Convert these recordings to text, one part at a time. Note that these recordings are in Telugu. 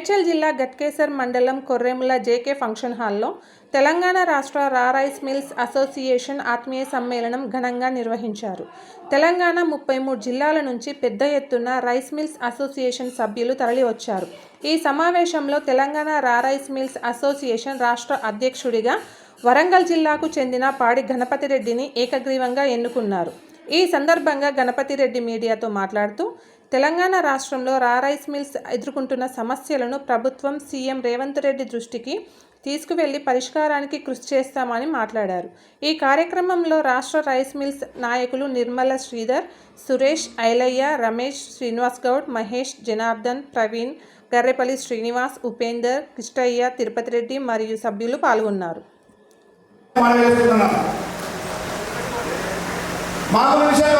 జిల్లా గట్కేసర్ మండలం కొర్రెముల జేకే ఫంక్షన్ హాల్లో తెలంగాణ రాష్ట్ర రారైస్ మిల్స్ అసోసియేషన్ ఆత్మీయ సమ్మేళనం ఘనంగా నిర్వహించారు. తెలంగాణ ముప్పై మూడు జిల్లాల నుంచి పెద్ద ఎత్తున రైస్ మిల్స్ అసోసియేషన్ సభ్యులు తరలివచ్చారు. ఈ సమావేశంలో తెలంగాణ రారైస్ మిల్స్ అసోసియేషన్ రాష్ట్ర అధ్యక్షుడిగా వరంగల్ జిల్లాకు చెందిన పాడి గణపతిరెడ్డిని ఏకగ్రీవంగా ఎన్నుకున్నారు. ఈ సందర్భంగా గణపతిరెడ్డి మీడియాతో మాట్లాడుతూ తెలంగాణ రాష్ట్రంలో రా రైస్ మిల్స్ ఎదుర్కొంటున్న సమస్యలను ప్రభుత్వం సీఎం రేవంత్ రెడ్డి దృష్టికి తీసుకువెళ్ళి పరిష్కారానికి కృషి చేస్తామని మాట్లాడారు. ఈ కార్యక్రమంలో రాష్ట్ర రైస్ మిల్స్ నాయకులు నిర్మల శ్రీధర్ సురేష్ ఐలయ్య రమేష్ శ్రీనివాస్ గౌడ్ మహేష్ జనార్దన్ ప్రవీణ్ గర్రెపల్లి శ్రీనివాస్ ఉపేందర్ కిష్టయ్య తిరుపతి రెడ్డి మరియు సభ్యులు పాల్గొన్నారు. మామూలు విషయం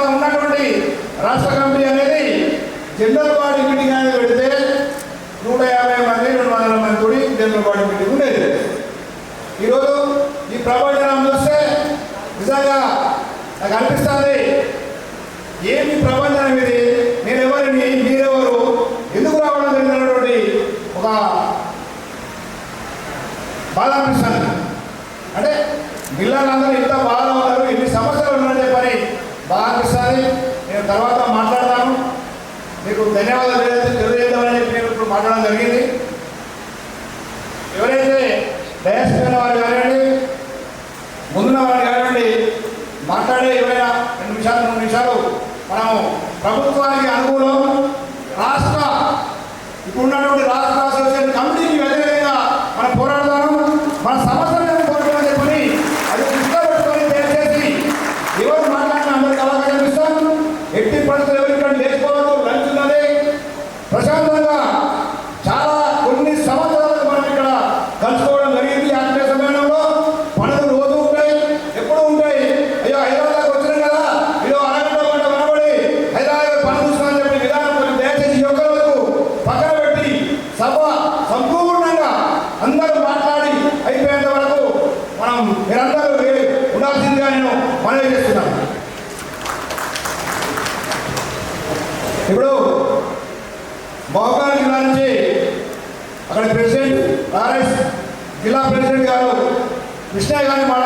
మనం ఉన్నటువంటి రాష్ట్ర కమిటీ అనేది జనరల్ బాడీ మీటింగ్ అనేది పెడితే నూట యాభై మంది రెండు వందల మంది కూడి జనరల్ బాడీ మీటింగ్ ఉండేది. ఈరోజు ఈ ప్రవచనం చూస్తే నిజంగా నాకు అనిపిస్తుంది ఏమి ప్రపంచం ఇది నేను ఎవరిని మీరెవరు ఎందుకు రావడం జరిగినటువంటి ఒక బాధ అనిపిస్తుంది. అంటే పిల్లలందరూ ఇంత మీకు ధన్యవాదాలు తెలియజే- తెలియజేద్దామని చెప్పి నేను ఇప్పుడు మాట్లాడడం జరిగింది. ఎవరైతే డయాస్ పైన వారు కానివ్వండి ముందున్న వారు కానివ్వండి మాట్లాడే ఏమైనా రెండు నిమిషాలు మూడు నిమిషాలు మనము ప్రభుత్వానికి అనుకూలం రాష్ట్ర ఇప్పుడు ఉన్నటువంటి రాష్ట్ర మనం మీరందరూ ఉండాల్సిందిగా నేను మనవి చేస్తున్నాను. ఇప్పుడు మహబూబాబాద్ జిల్లా నుంచి అక్కడ ప్రెసిడెంట్ ఆర్ఎస్ జిల్లా ప్రెసిడెంట్ గారు కృష్ణయ్య గారిని మాట